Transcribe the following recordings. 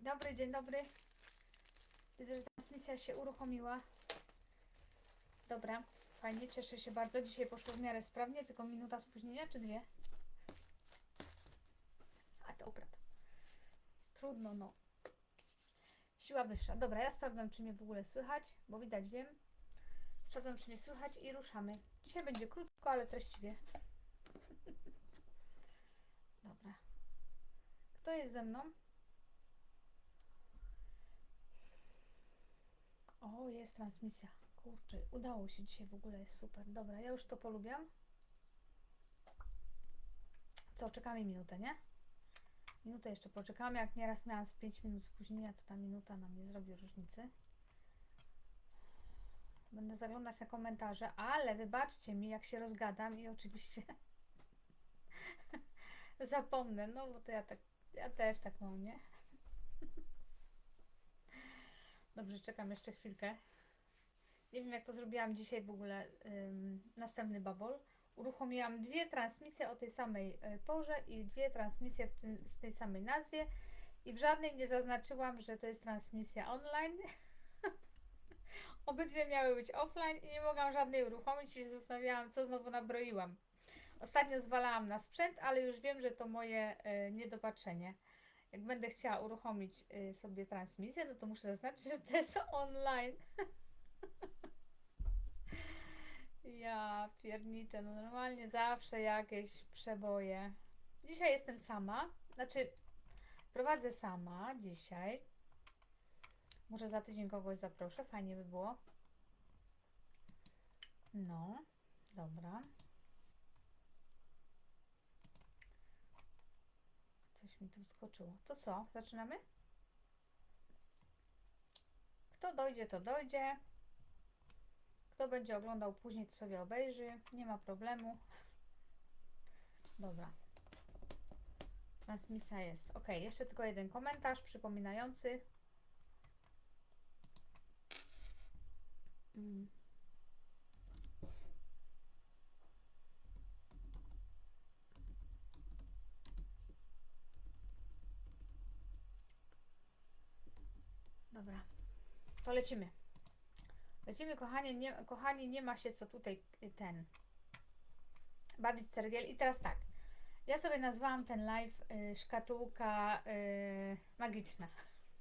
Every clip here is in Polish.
Dzień dobry, dzień dobry. Widzę, że transmisja się uruchomiła. Dobra, fajnie, cieszę się bardzo. Dzisiaj poszło w miarę sprawnie, tylko minuta spóźnienia, czy dwie? A dobra. Trudno, no. Siła wyższa. Dobra, ja sprawdzam, czy mnie w ogóle słychać, bo widać, wiem. Sprawdzam, czy mnie słychać i ruszamy. Dzisiaj będzie krótko, ale treściwie. Dobra. Kto jest ze mną? O, jest transmisja. Kurczę, udało się dzisiaj w ogóle, jest super. Dobra, ja już to polubiam. Co, czekamy minutę, nie? Minutę jeszcze poczekamy. Jak nieraz miałam z 5 minut spóźnienia, to ta minuta nam nie zrobi różnicy. Będę zaglądać na komentarze, ale wybaczcie mi, jak się rozgadam i oczywiście zapomnę, no bo to ja tak, ja też tak mam, nie? Dobrze, czekam jeszcze chwilkę. Nie wiem, jak to zrobiłam dzisiaj w ogóle ym, następny babol. Uruchomiłam dwie transmisje o tej samej y, porze i dwie transmisje w, tym, w tej samej nazwie i w żadnej nie zaznaczyłam, że to jest transmisja online. Obydwie miały być offline i nie mogłam żadnej uruchomić i się zastanawiałam, co znowu nabroiłam. Ostatnio zwalałam na sprzęt, ale już wiem, że to moje y, niedopatrzenie. Jak będę chciała uruchomić y, sobie transmisję, no to muszę zaznaczyć, że to jest online. ja pierniczę, no normalnie zawsze jakieś przeboje. Dzisiaj jestem sama, znaczy prowadzę sama dzisiaj. Może za tydzień kogoś zaproszę, fajnie by było. No, dobra. Mi tu. To co? Zaczynamy? Kto dojdzie, to dojdzie. Kto będzie oglądał później, to sobie obejrzy. Nie ma problemu. Dobra. Transmisja jest. Ok, jeszcze tylko jeden komentarz przypominający. Mm. Dobra, to lecimy. Lecimy, kochani nie, kochani, nie ma się co tutaj y, ten bawić sergiel. I teraz tak, ja sobie nazwałam ten live y, szkatułka y, magiczna.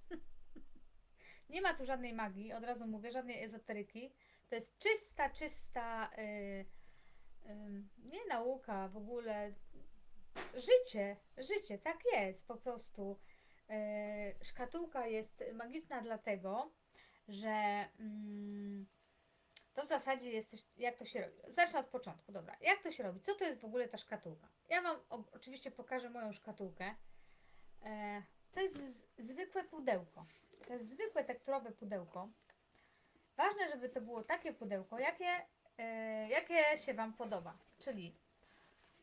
nie ma tu żadnej magii, od razu mówię, żadnej ezoteryki. To jest czysta, czysta, y, nie nauka w ogóle, życie, życie, tak jest po prostu. Y, szkatułka jest magiczna dlatego, że mm, to w zasadzie jest też, jak to się robi. Zacznę od początku, dobra. Jak to się robi? Co to jest w ogóle ta szkatułka? Ja Wam oczywiście pokażę moją szkatułkę. E, to jest zwykłe pudełko. To jest zwykłe tekturowe pudełko. Ważne, żeby to było takie pudełko, jakie, e, jakie się Wam podoba. Czyli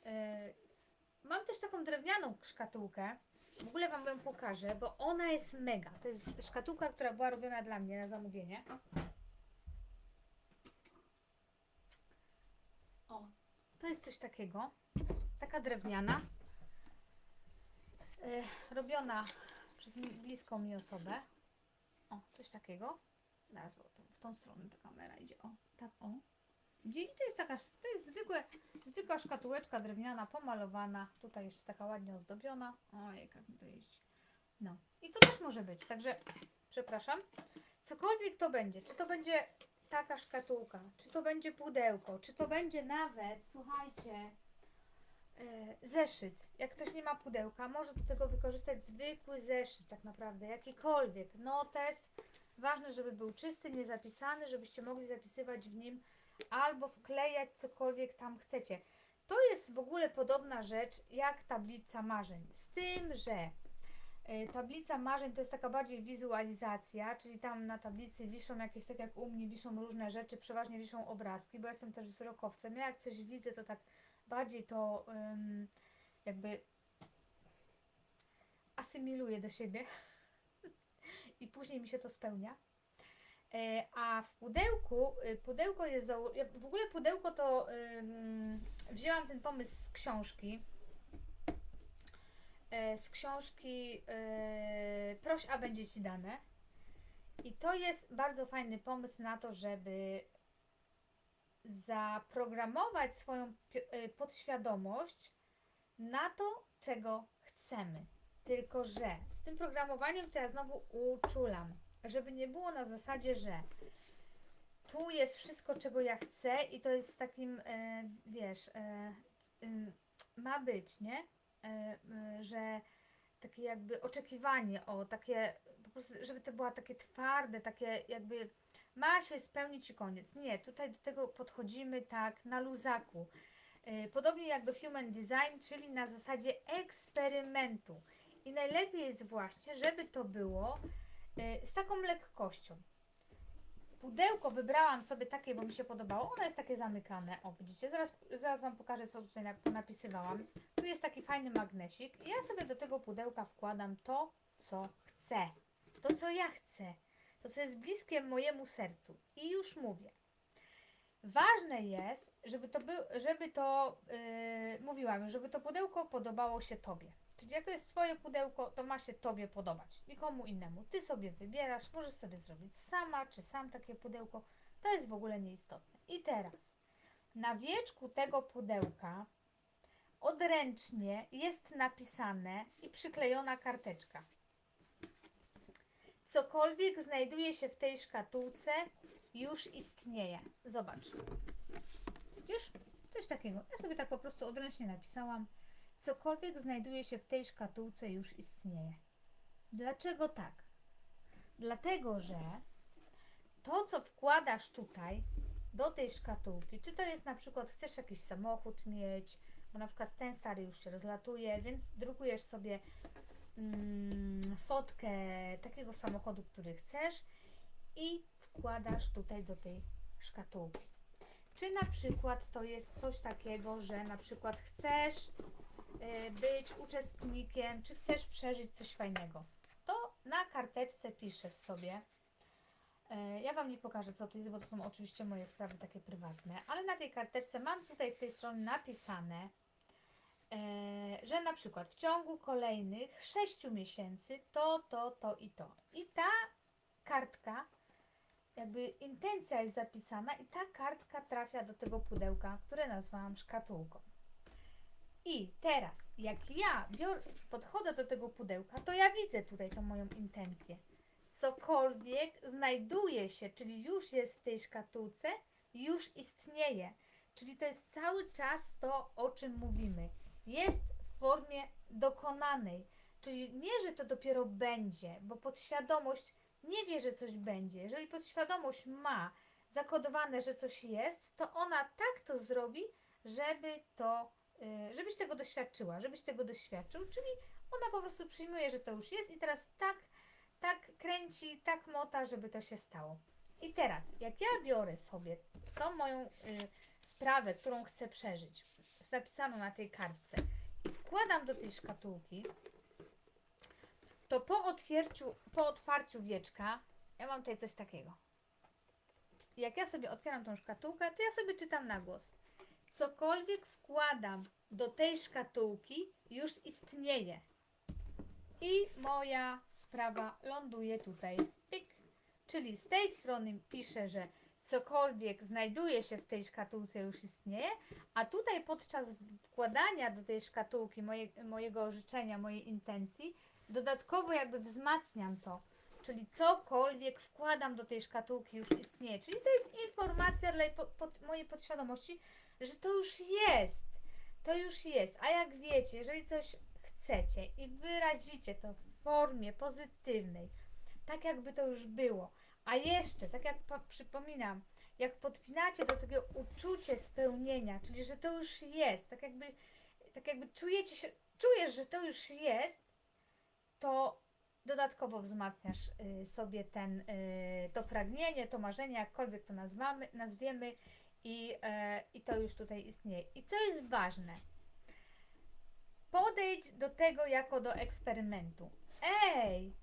e, mam też taką drewnianą szkatułkę. W ogóle Wam ją pokażę, bo ona jest mega. To jest szkatułka, która była robiona dla mnie na zamówienie. O, to jest coś takiego. Taka drewniana. E, robiona przez bliską mi osobę. O, coś takiego. Zaraz, bo w tą stronę ta kamera idzie. O, tak, o. Gdzie i to jest taka, to jest zwykłe, zwykła szkatułeczka drewniana, pomalowana. Tutaj jeszcze taka ładnie ozdobiona. Ojej, jak mi to jeździ. No. I to też może być. Także, przepraszam. Cokolwiek to będzie. Czy to będzie taka szkatułka, czy to będzie pudełko, czy to będzie nawet, słuchajcie, e, zeszyt. Jak ktoś nie ma pudełka, może do tego wykorzystać zwykły zeszyt, tak naprawdę, jakikolwiek. Notes. Ważne, żeby był czysty, niezapisany, żebyście mogli zapisywać w nim albo wklejać cokolwiek tam chcecie. To jest w ogóle podobna rzecz jak tablica marzeń. Z tym, że e, tablica marzeń to jest taka bardziej wizualizacja, czyli tam na tablicy wiszą jakieś, tak jak u mnie, wiszą różne rzeczy, przeważnie wiszą obrazki, bo jestem też wzrokowcem. Ja jak coś widzę, to tak bardziej to jakby asymiluję do siebie i później mi się to spełnia. E, A w pudełku, y, pudełko jest, w ogóle pudełko to wzięłam ten pomysł z książki. E, z książki e, Proś, a będzie ci dane. I to jest bardzo fajny pomysł na to, żeby zaprogramować swoją e, podświadomość na to, czego chcemy. Tylko, że z tym programowaniem to ja znowu uczulam, żeby nie było na zasadzie, że tu jest wszystko, czego ja chcę i to jest takim, e, wiesz, e, ym, ma być, nie? E, e, że takie jakby oczekiwanie o takie, po prostu, żeby to było takie twarde, takie jakby ma się spełnić i koniec. Nie, tutaj do tego podchodzimy tak na luzaku. E, Podobnie jak do human design, czyli na zasadzie eksperymentu. I najlepiej jest właśnie, żeby to było e, z taką lekkością. Pudełko wybrałam sobie takie, bo mi się podobało. Ono jest takie zamykane. O, widzicie? Zaraz, zaraz Wam pokażę, co tutaj nap- napisywałam. Tu jest taki fajny magnesik. Ja sobie do tego pudełka wkładam to, co chcę. To, co ja chcę. To, co jest bliskie mojemu sercu. I już mówię. Ważne jest, żeby to, był, żeby to yy, mówiłam, żeby to pudełko podobało się Tobie. Czyli jak to jest Twoje pudełko, to ma się Tobie podobać, nikomu innemu. Ty sobie wybierasz, możesz sobie zrobić sama, czy sam takie pudełko. To jest w ogóle nieistotne. I teraz, na wieczku tego pudełka odręcznie jest napisane i przyklejona karteczka. Cokolwiek znajduje się w tej szkatułce, już istnieje. Zobacz. Widzisz? Coś takiego. Ja sobie tak po prostu odręcznie napisałam. Cokolwiek znajduje się w tej szkatułce, już istnieje. Dlaczego tak? Dlatego, że to, co wkładasz tutaj do tej szkatułki, czy to jest na przykład, chcesz jakiś samochód mieć, bo na przykład ten stary już się rozlatuje, więc drukujesz sobie mm, fotkę takiego samochodu, który chcesz i wkładasz tutaj do tej szkatułki. Czy na przykład to jest coś takiego, że na przykład chcesz być uczestnikiem, czy chcesz przeżyć coś fajnego, to na karteczce piszesz sobie. E, Ja Wam nie pokażę, co tu jest, bo to są oczywiście moje sprawy takie prywatne, ale na tej karteczce mam tutaj z tej strony napisane, e, że na przykład w ciągu kolejnych 6 miesięcy to, to, to i to. I ta kartka, jakby intencja jest zapisana, i ta kartka trafia do tego pudełka, które nazwałam szkatułką. I teraz, jak ja podchodzę do tego pudełka, to ja widzę tutaj tą moją intencję. Cokolwiek znajduje się, czyli już jest w tej szkatułce, już istnieje. Czyli to jest cały czas to, o czym mówimy. Jest w formie dokonanej. Czyli nie, że to dopiero będzie, bo podświadomość nie wie, że coś będzie. Jeżeli podświadomość ma zakodowane, że coś jest, to ona tak to zrobi, żeby to, żebyś tego doświadczyła, żebyś tego doświadczył, czyli ona po prostu przyjmuje, że to już jest i teraz tak, tak kręci, tak mota, żeby to się stało. I teraz, jak ja biorę sobie tą moją y, sprawę, którą chcę przeżyć, zapisaną na tej kartce i wkładam do tej szkatułki, to po po otwarciu wieczka, ja mam tutaj coś takiego. Jak ja sobie otwieram tą szkatułkę, to ja sobie czytam na głos. Cokolwiek wkładam do tej szkatułki, już istnieje. I moja sprawa ląduje tutaj. Pik. Czyli z tej strony piszę, że cokolwiek znajduje się w tej szkatułce już istnieje, a tutaj podczas wkładania do tej szkatułki moje, mojego życzenia, mojej intencji, dodatkowo jakby wzmacniam to. Czyli cokolwiek wkładam do tej szkatułki już istnieje. Czyli to jest informacja dla mojej podświadomości, że to już jest. To już jest. A jak wiecie, jeżeli coś chcecie i wyrazicie to w formie pozytywnej, tak jakby to już było, a jeszcze, tak jak po, przypominam, jak podpinacie do tego uczucie spełnienia, czyli że to już jest, tak jakby, tak jakby czujecie się, czujesz, że to już jest, to dodatkowo wzmacniasz y, sobie ten, y, to pragnienie, to marzenie, jakkolwiek to nazwamy, nazwiemy i, e, i to już tutaj istnieje. I co jest ważne? Podejdź do tego jako do eksperymentu. Ej,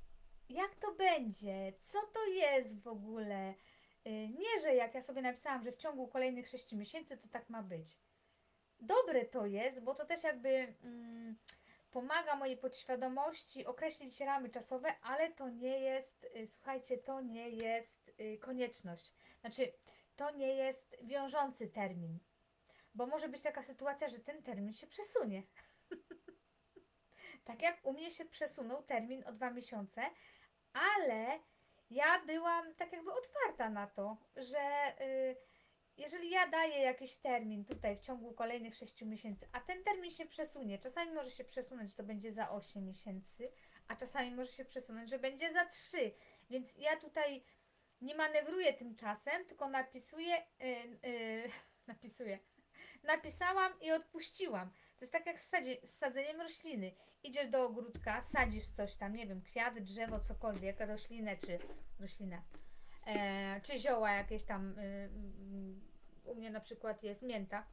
jak to będzie? Co to jest w ogóle? Y, Nie, że jak ja sobie napisałam, że w ciągu kolejnych 6 miesięcy to tak ma być. Dobre to jest, bo to też jakby mm, pomaga mojej podświadomości określić ramy czasowe, ale to nie jest, y, słuchajcie, to nie jest y, konieczność. Znaczy, to nie jest wiążący termin. Bo może być taka sytuacja, że ten termin się przesunie. tak jak u mnie się przesunął termin o dwa miesiące, ale ja byłam tak jakby otwarta na to, że y, jeżeli ja daję jakiś termin tutaj w ciągu kolejnych 6 miesięcy, a ten termin się przesunie, czasami może się przesunąć, że to będzie za 8 miesięcy, a czasami może się przesunąć, że będzie za 3. Więc ja tutaj nie manewruję tym czasem, tylko napisuję, yy, yy, napisuję. Napisałam i odpuściłam. To jest tak jak z, sadzie, z sadzeniem rośliny. Idziesz do ogródka, sadzisz coś tam, nie wiem, kwiat, drzewo, cokolwiek, roślinę czy roślinę, e, czy zioła jakieś tam. Y, u mnie na przykład jest mięta,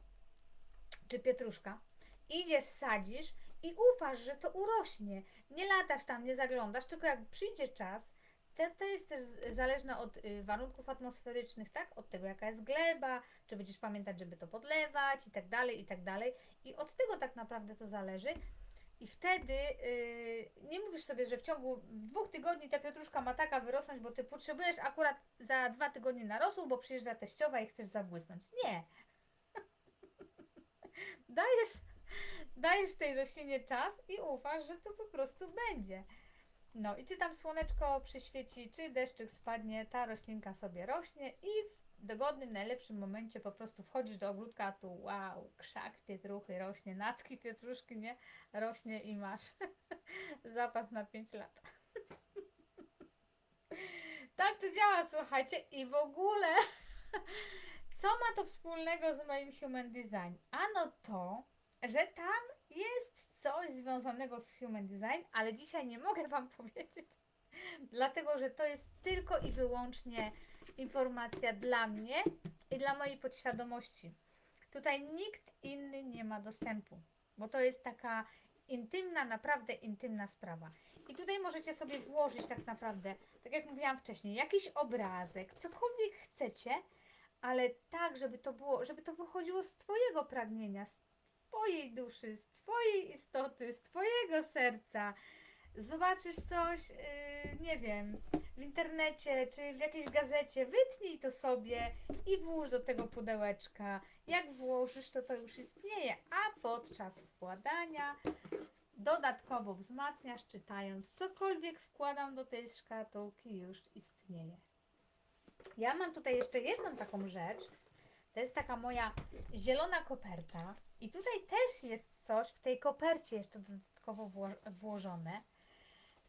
czy pietruszka. Idziesz, sadzisz i ufasz, że to urośnie. Nie latasz tam, nie zaglądasz, tylko jak przyjdzie czas, to, jest też zależne od y, warunków atmosferycznych, tak? Od tego, jaka jest gleba, czy będziesz pamiętać, żeby to podlewać i tak dalej, i tak dalej. I od tego tak naprawdę to zależy. I wtedy y, nie mówisz sobie, że w ciągu dwóch tygodni ta pietruszka ma taka wyrosnąć, bo ty potrzebujesz akurat za dwa tygodnie na rosół, bo przyjeżdża teściowa i chcesz zabłysnąć. Nie. dajesz, dajesz tej roślinie czas i ufasz, że to po prostu będzie. No i czy tam słoneczko przyświeci, czy deszczyk spadnie, ta roślinka sobie rośnie i w dogodnym, najlepszym momencie po prostu wchodzisz do ogródka, tu wow, krzak pietruchy rośnie, natki pietruszki, nie? Rośnie i masz zapas na 5 lat. tak to działa, słuchajcie, i w ogóle co ma to wspólnego z moim human design? Ano to, że tam jest coś związanego z human design, ale dzisiaj nie mogę Wam powiedzieć, dlatego że to jest tylko i wyłącznie informacja dla mnie i dla mojej podświadomości. Tutaj nikt inny nie ma dostępu, bo to jest taka intymna, naprawdę intymna sprawa. I tutaj możecie sobie włożyć tak naprawdę, tak jak mówiłam wcześniej, jakiś obrazek, cokolwiek chcecie, ale tak, żeby to było, żeby to wychodziło z Twojego pragnienia, z Twojej duszy, z Twojej istoty, z Twojego serca. Zobaczysz coś, yy, nie wiem, w internecie czy w jakiejś gazecie, wytnij to sobie i włóż do tego pudełeczka. Jak włożysz, to to już istnieje, a podczas wkładania dodatkowo wzmacniasz, czytając cokolwiek wkładam do tej szkatułki, już istnieje. Ja mam tutaj jeszcze jedną taką rzecz. To jest taka moja zielona koperta. I tutaj też jest coś w tej kopercie jeszcze dodatkowo wło- włożone.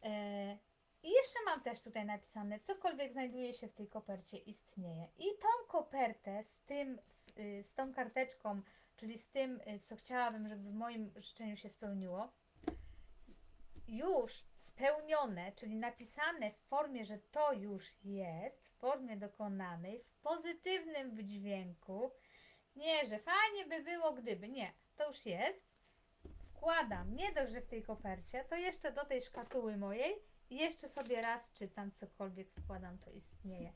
E, I jeszcze mam też tutaj napisane, cokolwiek znajduje się w tej kopercie istnieje. I tą kopertę z tym, z, y, z tą karteczką, czyli z tym, y, co chciałabym, żeby w moim życzeniu się spełniło, już spełnione, czyli napisane w formie, że to już jest, w formie dokonanej, w pozytywnym wydźwięku. Nie, że fajnie by było, gdyby. Nie, to już jest. Wkładam, nie dość, że w tej kopercie, to jeszcze do tej szkatuły mojej i jeszcze sobie raz czytam, cokolwiek wkładam, to istnieje.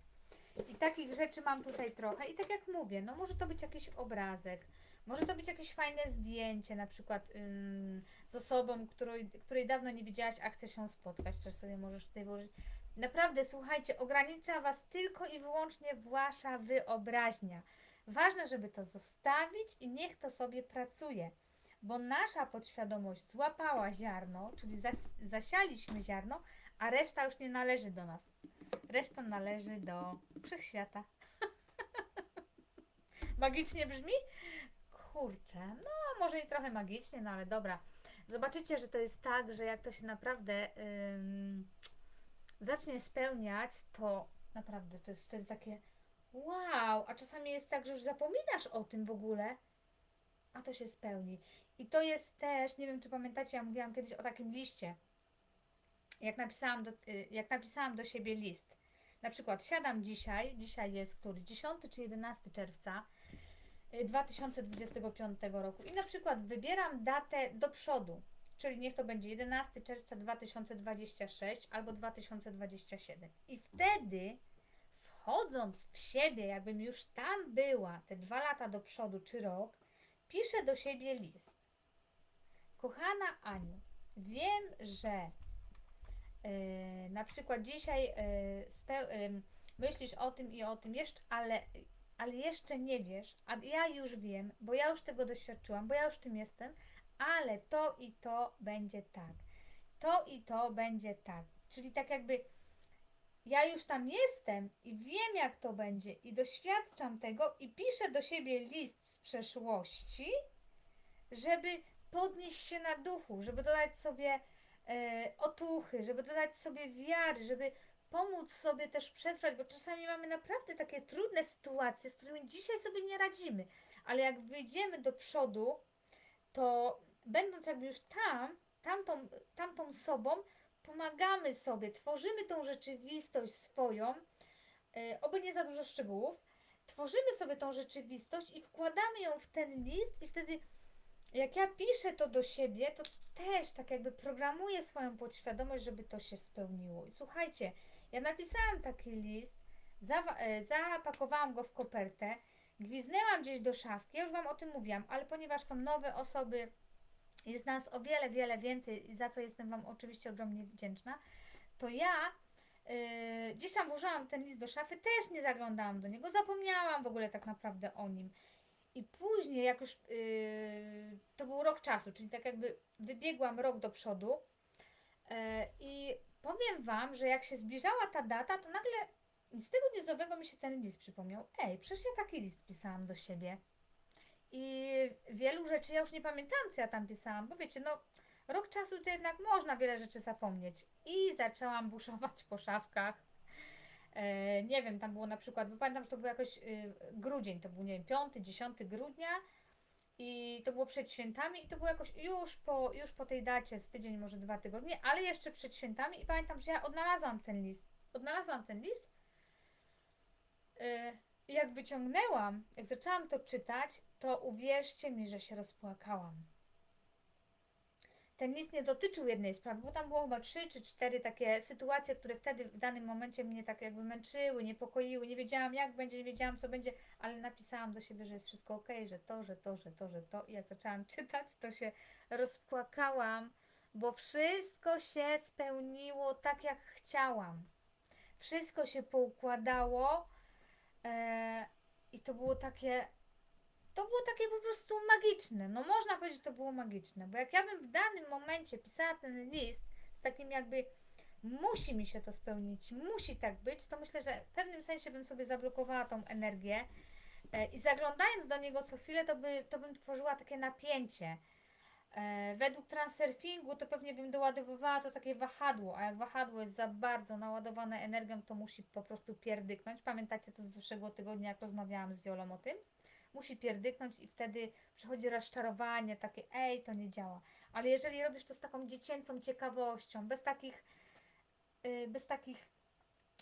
I takich rzeczy mam tutaj trochę. I tak jak mówię, no może to być jakiś obrazek, może to być jakieś fajne zdjęcie, na przykład ym, z osobą, której, której dawno nie widziałaś, a chce się spotkać, też sobie możesz tutaj włożyć. Naprawdę, słuchajcie, ogranicza Was tylko i wyłącznie Wasza wyobraźnia. Ważne, żeby to zostawić i niech to sobie pracuje, bo nasza podświadomość złapała ziarno, czyli zas zasialiśmy ziarno, a reszta już nie należy do nas. Reszta należy do wszechświata. Magicznie brzmi? Kurczę, no może i trochę magicznie, no ale dobra. Zobaczycie, że to jest tak, że jak to się naprawdę ym, zacznie spełniać, to naprawdę to jest wtedy takie wow, a czasami jest tak, że już zapominasz o tym w ogóle, a to się spełni. I to jest też, nie wiem czy pamiętacie, ja mówiłam kiedyś o takim liście. Jak napisałam do, y, jak napisałam do siebie list. Na przykład siadam dzisiaj, dzisiaj jest który? 10 czy 11 czerwca 2025 roku i na przykład wybieram datę do przodu, czyli niech to będzie 11 czerwca 2026 albo 2027. I wtedy wchodząc w siebie, jakbym już tam była te dwa lata do przodu czy rok, piszę do siebie list. Kochana Aniu, wiem, że yy, na przykład dzisiaj yy, ym, myślisz o tym i o tym jeszcze, ale, ale jeszcze nie wiesz, a ja już wiem, bo ja już tego doświadczyłam, bo ja już tym jestem, ale to i to będzie tak. To i to będzie tak. Czyli tak jakby ja już tam jestem i wiem, jak to będzie, i doświadczam tego, i piszę do siebie list z przeszłości, żeby podnieść się na duchu, żeby dodać sobie e, otuchy, żeby dodać sobie wiary, żeby pomóc sobie też przetrwać, bo czasami mamy naprawdę takie trudne sytuacje, z którymi dzisiaj sobie nie radzimy, ale jak wyjdziemy do przodu, to będąc jakby już tam, tamtą, tamtą sobą, pomagamy sobie, tworzymy tą rzeczywistość swoją, e, oby nie za dużo szczegółów, tworzymy sobie tą rzeczywistość i wkładamy ją w ten list i wtedy jak ja piszę to do siebie, to też tak jakby programuję swoją podświadomość, żeby to się spełniło. I słuchajcie, ja napisałam taki list, e, zapakowałam go w kopertę, gwiznęłam gdzieś do szafki, ja już Wam o tym mówiłam, ale ponieważ są nowe osoby, jest nas o wiele, wiele więcej, za co jestem Wam oczywiście ogromnie wdzięczna, to ja yy, gdzieś tam włożyłam ten list do szafy, też nie zaglądałam do niego, zapomniałam w ogóle tak naprawdę o nim. I później, jak już yy, to był rok czasu, czyli tak jakby wybiegłam rok do przodu yy, i powiem Wam, że jak się zbliżała ta data, to nagle z tego niezowego mi się ten list przypomniał. Ej, przecież ja taki list pisałam do siebie. I wielu rzeczy ja już nie pamiętałam, co ja tam pisałam, bo wiecie, no rok czasu to jednak można wiele rzeczy zapomnieć. I zaczęłam buszować po szafkach. E, nie wiem, tam było na przykład, bo pamiętam, że to był jakoś y, grudzień, to był, nie wiem, 5, 10 grudnia i to było przed świętami i to było jakoś już po, już po tej dacie, z tydzień, może dwa tygodnie, ale jeszcze przed świętami i pamiętam, że ja odnalazłam ten list. Odnalazłam ten list y, i jak wyciągnęłam, jak zaczęłam to czytać, to uwierzcie mi, że się rozpłakałam. Ten list nie dotyczył jednej sprawy, bo tam było chyba trzy czy cztery takie sytuacje, które wtedy w danym momencie mnie tak jakby męczyły, niepokoiły, nie wiedziałam jak będzie, nie wiedziałam co będzie, ale napisałam do siebie, że jest wszystko ok, że to, że to, że to, że to i jak zaczęłam czytać, to się rozpłakałam, bo wszystko się spełniło tak jak chciałam. Wszystko się poukładało e, i to było takie to było takie po prostu magiczne. No można powiedzieć, że to było magiczne, bo jak ja bym w danym momencie pisała ten list z takim jakby musi mi się to spełnić, musi tak być, to myślę, że w pewnym sensie bym sobie zablokowała tą energię e, i zaglądając do niego co chwilę, to, by, to bym tworzyła takie napięcie. E, według transurfingu to pewnie bym doładowywała to takie wahadło, a jak wahadło jest za bardzo naładowane energią, to musi po prostu pierdyknąć. Pamiętacie to z zeszłego tygodnia, jak rozmawiałam z Wiolą o tym? Musi pierdyknąć i wtedy przychodzi rozczarowanie, takie ej, to nie działa. Ale jeżeli robisz to z taką dziecięcą ciekawością, bez takich, yy, bez takich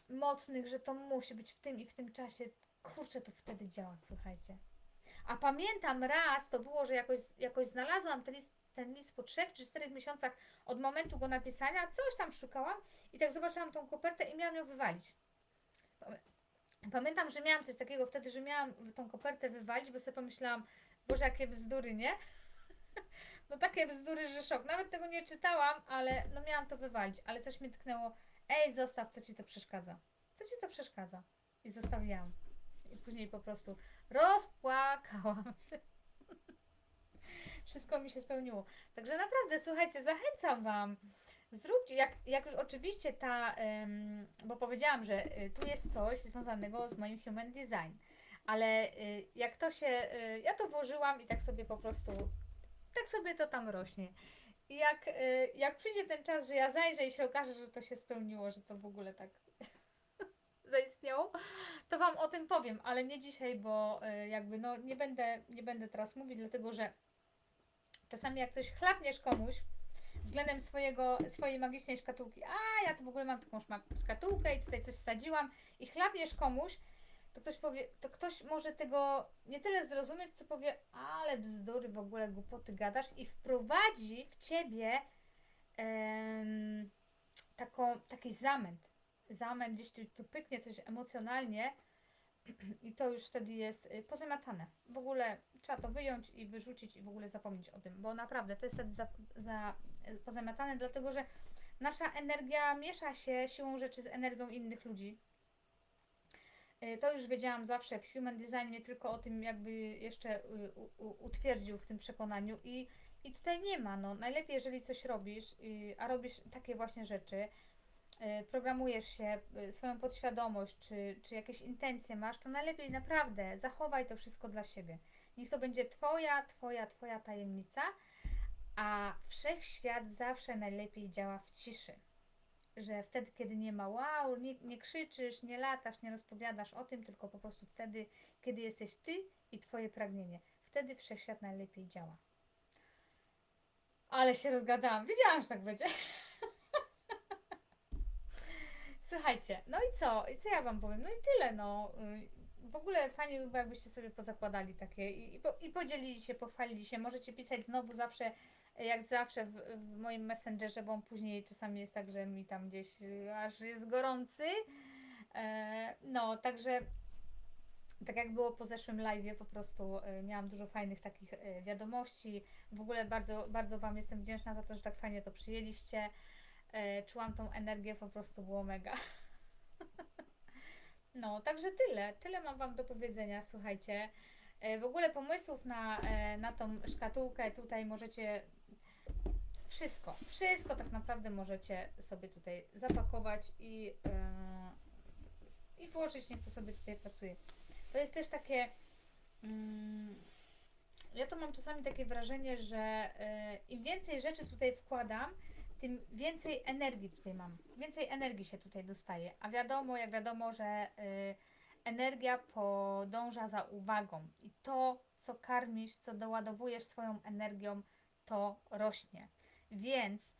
mocnych, że to musi być w tym i w tym czasie, kurczę, to wtedy działa, słuchajcie. A pamiętam raz, to było, że jakoś, jakoś znalazłam ten list, ten list po trzech czy czterech miesiącach od momentu go napisania, coś tam szukałam i tak zobaczyłam tą kopertę i miałam ją wywalić. Pamiętam, że miałam coś takiego wtedy, że miałam tą kopertę wywalić, bo sobie pomyślałam, boże, jakie bzdury, nie? No takie bzdury, że szok. Nawet tego nie czytałam, ale no miałam to wywalić, ale coś mi tknęło, ej, zostaw, co ci to przeszkadza? Co ci to przeszkadza? I zostawiłam. I później po prostu rozpłakałam się. Wszystko mi się spełniło. Także naprawdę, słuchajcie, zachęcam Wam. Zróbcie, jak, jak już oczywiście ta, ym, bo powiedziałam, że y, tu jest coś związanego z moim human design, ale y, jak to się, y, ja to włożyłam i tak sobie po prostu, tak sobie to tam rośnie. I jak, y, jak przyjdzie ten czas, że ja zajrzę i się okaże, że to się spełniło, że to w ogóle tak zaistniało, to Wam o tym powiem, ale nie dzisiaj, bo y, jakby no nie będę, nie będę teraz mówić, dlatego że czasami jak coś chlapniesz komuś, względem swojego, swojej magicznej szkatułki. A ja tu w ogóle mam taką szkatułkę i tutaj coś wsadziłam i chlapniesz komuś, to ktoś powie, to ktoś może tego nie tyle zrozumieć, co powie, ale bzdury w ogóle głupoty gadasz i wprowadzi w ciebie em, taką, taki zamęt. Zamęt gdzieś tu, tu pyknie coś emocjonalnie i to już wtedy jest y, pozamiatane. W ogóle trzeba to wyjąć i wyrzucić i w ogóle zapomnieć o tym, bo naprawdę to jest wtedy za, za pozamiatane, dlatego że nasza energia miesza się siłą rzeczy z energią innych ludzi. Y, To już wiedziałam zawsze w Human Design, mnie tylko o tym jakby jeszcze y, utwierdził w tym przekonaniu i, i tutaj nie ma, no najlepiej jeżeli coś robisz, y, a robisz takie właśnie rzeczy, programujesz się, swoją podświadomość, czy, czy jakieś intencje masz, to najlepiej naprawdę zachowaj to wszystko dla siebie. Niech to będzie Twoja, Twoja, Twoja tajemnica, a wszechświat zawsze najlepiej działa w ciszy. Że wtedy, kiedy nie ma wow, nie, nie krzyczysz, nie latasz, nie rozpowiadasz o tym, tylko po prostu wtedy, kiedy jesteś ty i twoje pragnienie. Wtedy wszechświat najlepiej działa. Ale się rozgadałam. Wiedziałam, że tak będzie. Słuchajcie, no i co? I co ja wam powiem? No i tyle, no. W ogóle fajnie by było, jakbyście sobie pozakładali takie i, i, i podzielili się, pochwalili się. Możecie pisać znowu zawsze, jak zawsze w, w moim messengerze, bo on później czasami jest tak, że mi tam gdzieś y, aż jest gorący. E, no, także tak jak było po zeszłym live, po prostu y, miałam dużo fajnych takich y, wiadomości. W ogóle bardzo, bardzo Wam jestem wdzięczna za to, że tak fajnie to przyjęliście. E, czułam tą energię, po prostu było mega. No, także tyle. Tyle mam Wam do powiedzenia, słuchajcie. E, W ogóle pomysłów na, e, na tą szkatułkę tutaj możecie wszystko, wszystko tak naprawdę możecie sobie tutaj zapakować i, e, i włożyć, niech to sobie tutaj pracuje. To jest też takie. Mm, ja to mam czasami takie wrażenie, że e, im więcej rzeczy tutaj wkładam, tym więcej energii tutaj mam. Więcej energii się tutaj dostaje. A wiadomo, jak wiadomo, że y, energia podąża za uwagą. I to, co karmisz, co doładowujesz swoją energią, to rośnie. Więc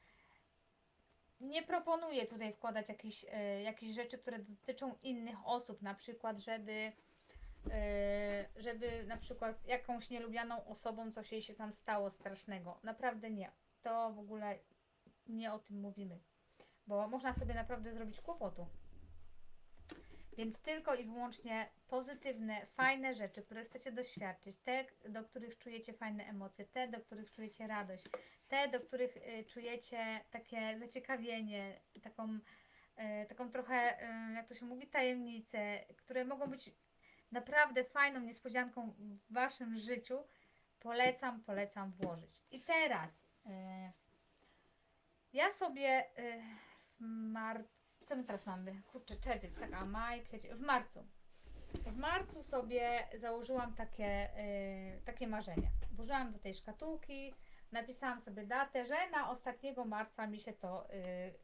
nie proponuję tutaj wkładać jakichś, y, jakichś rzeczy, które dotyczą innych osób, na przykład, żeby y, żeby na przykład jakąś nielubianą osobą coś jej się tam stało strasznego. Naprawdę nie. To w ogóle nie o tym mówimy, bo można sobie naprawdę zrobić kłopotu. Więc tylko i wyłącznie pozytywne, fajne rzeczy, które chcecie doświadczyć, te, do których czujecie fajne emocje, te, do których czujecie radość, te, do których y, czujecie takie zaciekawienie, taką, y, taką trochę, y, jak to się mówi, tajemnicę, które mogą być naprawdę fajną niespodzianką w Waszym życiu, polecam, polecam włożyć. I teraz. Ja sobie y, w marcu, co my teraz mamy? Kurczę, czerwiec, tak, a maj, kwiecień, w marcu. W marcu sobie założyłam takie, y, takie marzenie. Włożyłam do tej szkatułki, napisałam sobie datę, że na ostatniego marca mi się to, y,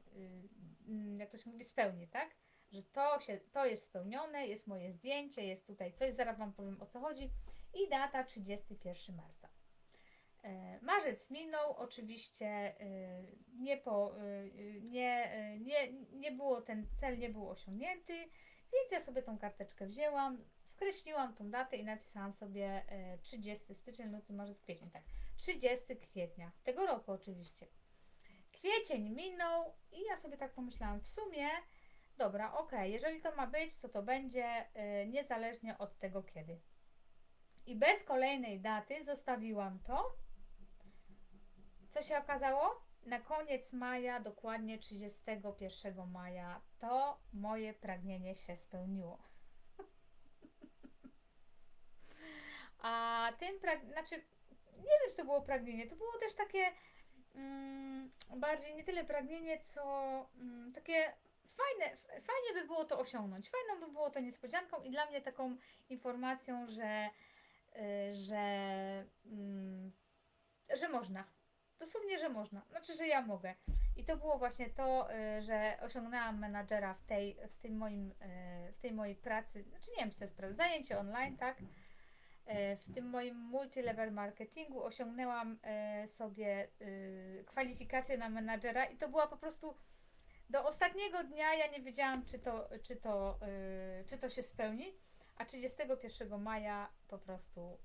jak to się mówi, spełni, tak? Że to, się, to jest spełnione, jest moje zdjęcie, jest tutaj coś, zaraz Wam powiem o co chodzi. I data 31 marca. E, Marzec minął, oczywiście e, nie, po, e, nie, nie, nie było, ten cel nie był osiągnięty, więc ja sobie tą karteczkę wzięłam, skreśliłam tą datę i napisałam sobie e, 30 styczeń, luty, marzec, kwiecień, tak, 30 kwietnia, tego roku oczywiście. Kwiecień minął i ja sobie tak pomyślałam, w sumie, dobra, okej, jeżeli to ma być, to to będzie niezależnie od tego kiedy. I bez kolejnej daty zostawiłam to. Co się okazało? Na koniec maja, dokładnie 31 maja, to moje pragnienie się spełniło. A tym prag... znaczy, nie wiem, czy to było pragnienie, to było też takie mm, bardziej nie tyle pragnienie, co mm, takie fajne, fajnie by było to osiągnąć. Fajną by było to niespodzianką i dla mnie taką informacją, że, y, że, mm, że można. Dosłownie, że można. Znaczy, że ja mogę. I to było właśnie to, y, że osiągnęłam menadżera w tej, w tym moim, y, w tej mojej pracy. Znaczy, nie wiem, czy to jest praca, zajęcie online, tak? Y, W tym moim multilevel marketingu osiągnęłam sobie kwalifikację na menadżera i to była po prostu do ostatniego dnia ja nie wiedziałam, czy to, czy to, czy to się spełni, a 31 maja po prostu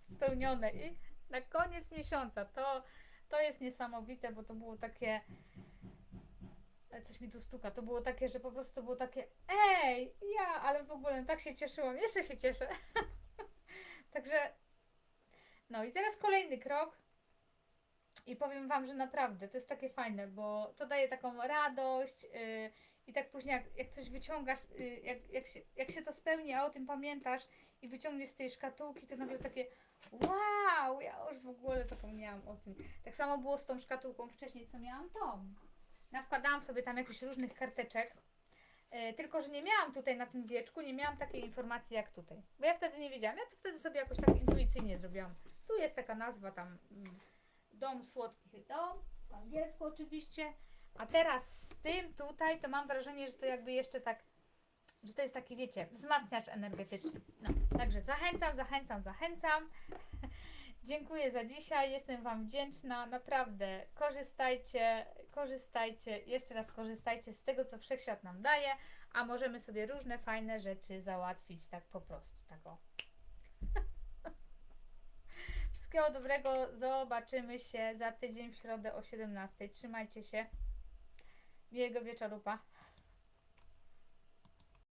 spełnione i na koniec miesiąca to, to jest niesamowite, bo to było takie coś mi tu stuka, to było takie, że po prostu to było takie ej, ja, ale w ogóle tak się cieszyłam, jeszcze się cieszę. Także no i teraz kolejny krok. I powiem Wam, że naprawdę to jest takie fajne, bo to daje taką radość yy, i tak później jak, jak coś wyciągasz, yy, jak, jak, się, jak się to spełni, a o tym pamiętasz i wyciągniesz z tej szkatułki, to nagle takie wow, ja już w ogóle zapomniałam o tym. Tak samo było z tą szkatułką wcześniej, co miałam tą. Nawkładałam sobie tam jakichś różnych karteczek, yy, tylko że nie miałam tutaj na tym wieczku, nie miałam takiej informacji jak tutaj. Bo ja wtedy nie wiedziałam, ja to wtedy sobie jakoś tak intuicyjnie zrobiłam. Tu jest taka nazwa tam... Mm, Dom Słodkich Dom, po angielsku oczywiście. A teraz z tym tutaj, to mam wrażenie, że to jakby jeszcze tak, że to jest taki, wiecie, wzmacniacz energetyczny. No, także zachęcam, zachęcam, zachęcam. Dziękuję za dzisiaj, jestem Wam wdzięczna. Naprawdę korzystajcie, korzystajcie, jeszcze raz korzystajcie z tego, co wszechświat nam daje, a możemy sobie różne fajne rzeczy załatwić tak po prostu. Tak o. Wszystkiego dobrego. Zobaczymy się za tydzień w środę o 17. Trzymajcie się. Miłego wieczoru, pa.